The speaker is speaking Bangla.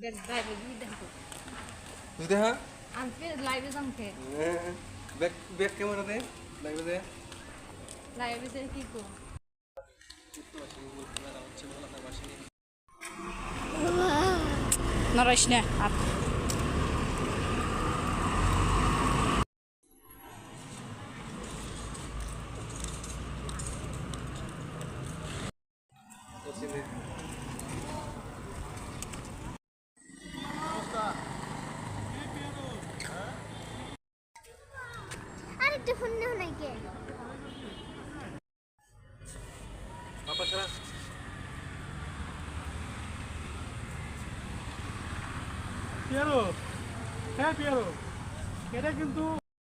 ব্যাগ ড্রাইভার দিয়ে দেখো। তুই দেখা আমি লাইভে যামকে ব্যাগ ব্যাগ ক্যামেরা দে। দে লাইভে কি কো নড়াইস নে আর আরেকটা ফোন নেও নাই কে বাবা সারা। পিয়ারো। হ্যাঁ পিয়ারো। এটা কিন্তু